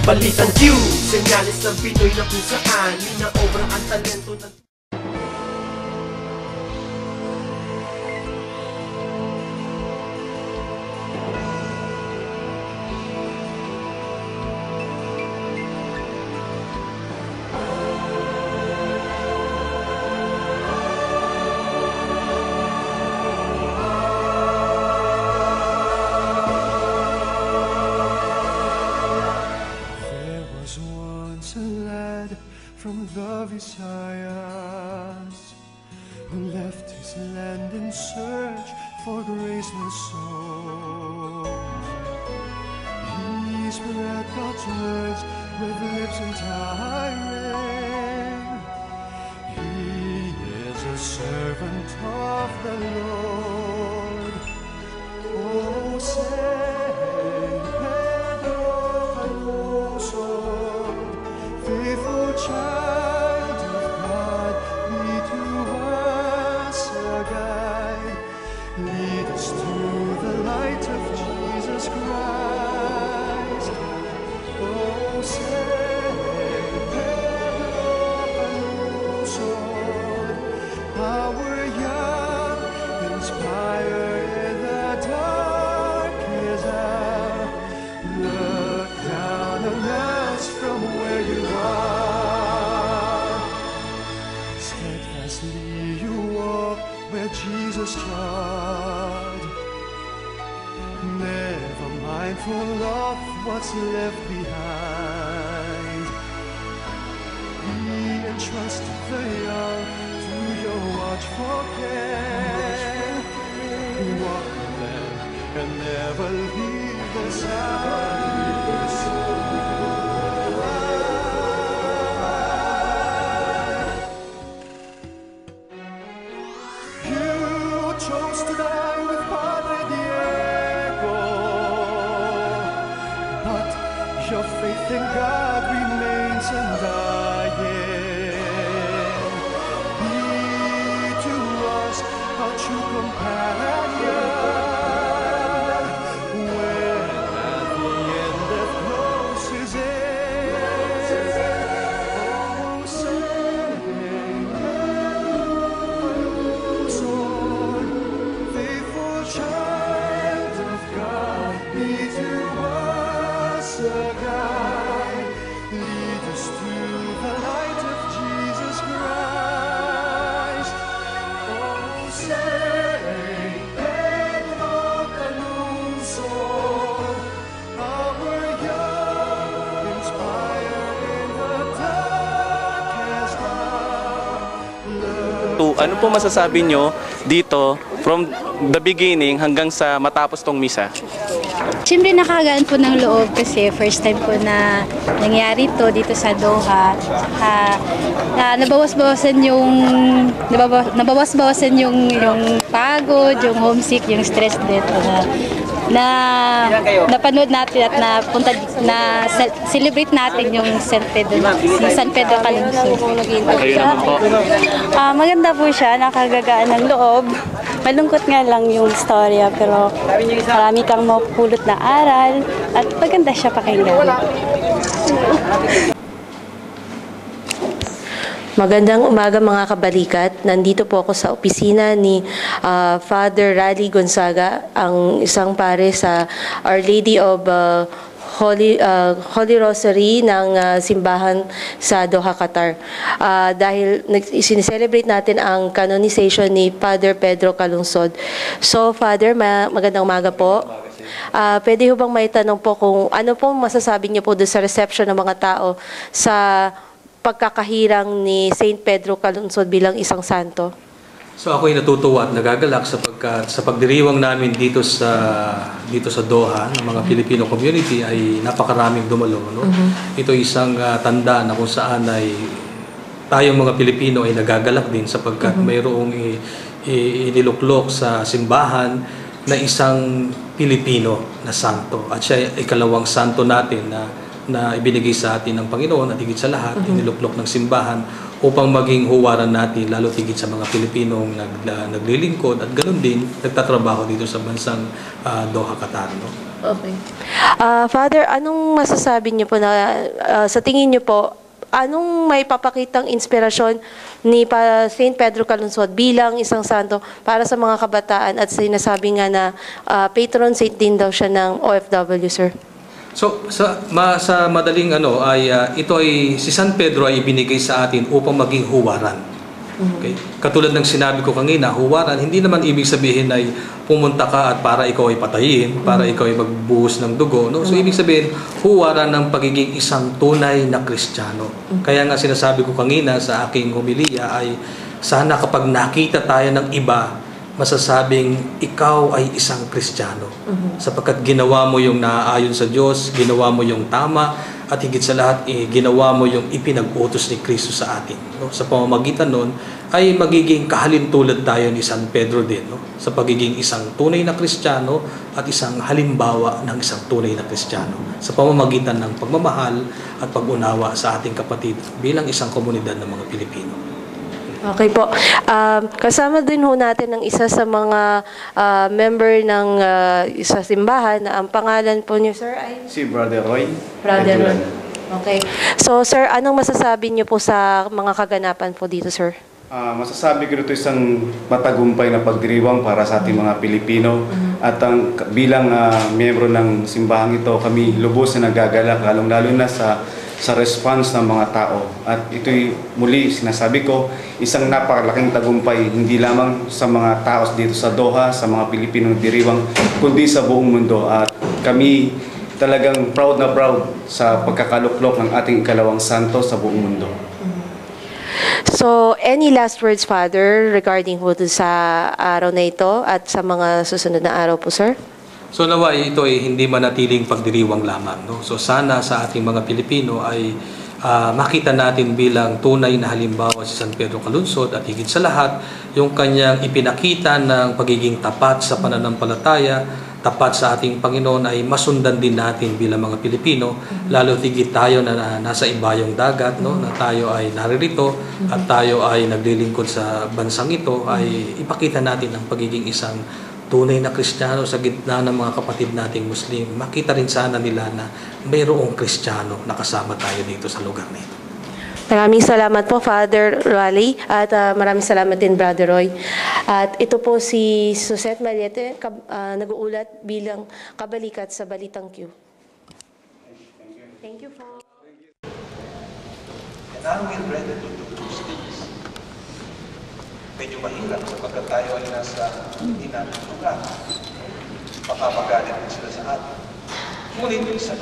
Balitang Q Senyalis ng Pinoy na kung saan. Minaobra ang talento ng from the Visayas who left his land in search for graceless souls. He spread God's words with lips untiring. He is a servant of the Lord. Oh, Saint Jesus trod. Never mindful of what's left behind. He entrusted the young to your watchful care. Walk with them and never leave their side. Your faith in God remains undying. To ano po masasabi nyo dito from the beginning hanggang sa matapos tong misa? Siyempre nakagaan po ng loob kasi first time po na nangyari to dito sa Doha. Ah, ah, nabawas-bawasan yung nabawa, nabawas-bawasan yung yung pagod, yung homesick, yung stress dito na na napanood natin at napunta na ce- celebrate natin yung San Pedro, yung San Pedro Calungsod. Po. Ah, maganda po siya, nakagagaan ng loob. Malungkot nga lang yung storya, pero marami kang mapupulot na aral at maganda siya pakinggan. Magandang umaga mga kabalikat. Nandito po ako sa opisina ni ah, Father Rally Gonzaga, ang isang pare sa Our Lady of ah, Holy ah, Holy Rosary ng ah, simbahan sa Doha, Qatar. Ah, dahil sineselebrate natin ang canonization ni Father Pedro Calungsod. So Father, ma- magandang umaga po. Ah, pwede ho bang may tanong po kung ano po masasabi niyo po doon sa reception ng mga tao sa pagkakahirang ni Saint Pedro Calungsod bilang isang santo? So ako'y natutuwa at nagagalak sapagkat sa pagdiriwang namin dito sa dito sa Doha ng mga Filipino community ay napakaraming dumalo no. Ito isang ah, tanda na kung saan ay tayong mga Pilipino ay nagagalak din sapagkat mayroong i- i- iniluklok sa simbahan na isang Pilipino na santo. At siya ay ikalawang santo natin na na ibinigay sa atin ng Panginoon at higit sa lahat iniluklok ng simbahan upang maging huwaran natin lalo higit sa mga Pilipinong nag, na- naglilingkod at ganoon din nagtatrabaho dito sa bansang ah, Doha, Qatar. No? Okay. Ah, Father, anong masasabi niyo po na ah, sa tingin niyo po anong may papakitang inspirasyon ni pa St. Pedro Calungsod bilang isang santo para sa mga kabataan at sinasabi nga na ah, patron saint din daw siya ng OFW, sir? So sa ma, sa madaling ano ay ah, ito ay si San Pedro ay ibinigay sa atin upang maging huwaran. Okay? Katulad ng sinabi ko kanina, huwaran hindi naman ibig sabihin ay pumunta ka at para ikaw ay patayin, para ikaw ay magbuhos ng dugo, no? So ibig sabihin huwaran ng pagiging isang tunay na Kristiyano. Kaya nga sinasabi ko kanina sa aking homilya ay sana kapag nakita tayo ng iba masasabing ikaw ay isang Kristiyano. Sapagkat ginawa mo yung naaayon sa Diyos, ginawa mo yung tama, at higit sa lahat, eh, ginawa mo yung ipinag-utos ni Kristo sa atin. No? Sa pamamagitan nun, ay magiging kahalintulad tayo ni San Pedro din, no? sa pagiging isang tunay na Kristiyano at isang halimbawa ng isang tunay na Kristiyano sa pamamagitan ng pagmamahal at pag-unawa sa ating kapatid bilang isang komunidad ng mga Pilipino. Okay po. Um, kasama din ho natin ng isa sa mga ah, member ng ah, isa simbahan na ang pangalan po niyo, sir, ay Si Brother Roy. Brother. Ron. Okay. So, sir, anong masasabi niyo po sa mga kaganapan po dito, sir? Ah, masasabi ko ito isang matagumpay na pagdiriwang para sa ating mga Pilipino at ang bilang ah, miyembro ng simbahang ito kami lubos na nagagalak lalong-lalo na sa sa response ng mga tao at ito'y muli sinasabi ko isang napakalaking tagumpay hindi lamang sa mga tao dito sa Doha sa mga Pilipinong diriwang kundi sa buong mundo at kami talagang proud na proud sa pagkakaluklok ng ating ikalawang santo sa buong mundo. So, any last words, Father, regarding po sa araw na ito at sa mga susunod na araw po, sir? So nawa ito ay hindi manatiling pagdiriwang lamang. No? So sana sa ating mga Pilipino ay ah, makita natin bilang tunay na halimbawa si San Pedro Calunsod at higit sa lahat yung kanyang ipinakita ng pagiging tapat sa pananampalataya, tapat sa ating Panginoon ay masundan din natin bilang mga Pilipino, lalo higit tayo na, na nasa ibayong dagat, no? na tayo ay naririto at tayo ay naglilingkod sa bansang ito, ay ipakita natin ang pagiging isang tunay na Kristiyano sa gitna ng mga kapatid nating Muslim, makita rin sana nila na mayroong Kristiyano na kasama tayo dito sa lugar na ito. Maraming salamat po, Father Raleigh, at ah, maraming salamat din, Brother Roy. At ito po si Susette Mariette, kab- ah, nag-uulat bilang kabalikat sa Balitang Q. Thank you po. And are we ready to do? Medyo mahirap sapagkat tayo ay nasa hindi namin lugar. Baka sila sa atin. Ngunit sa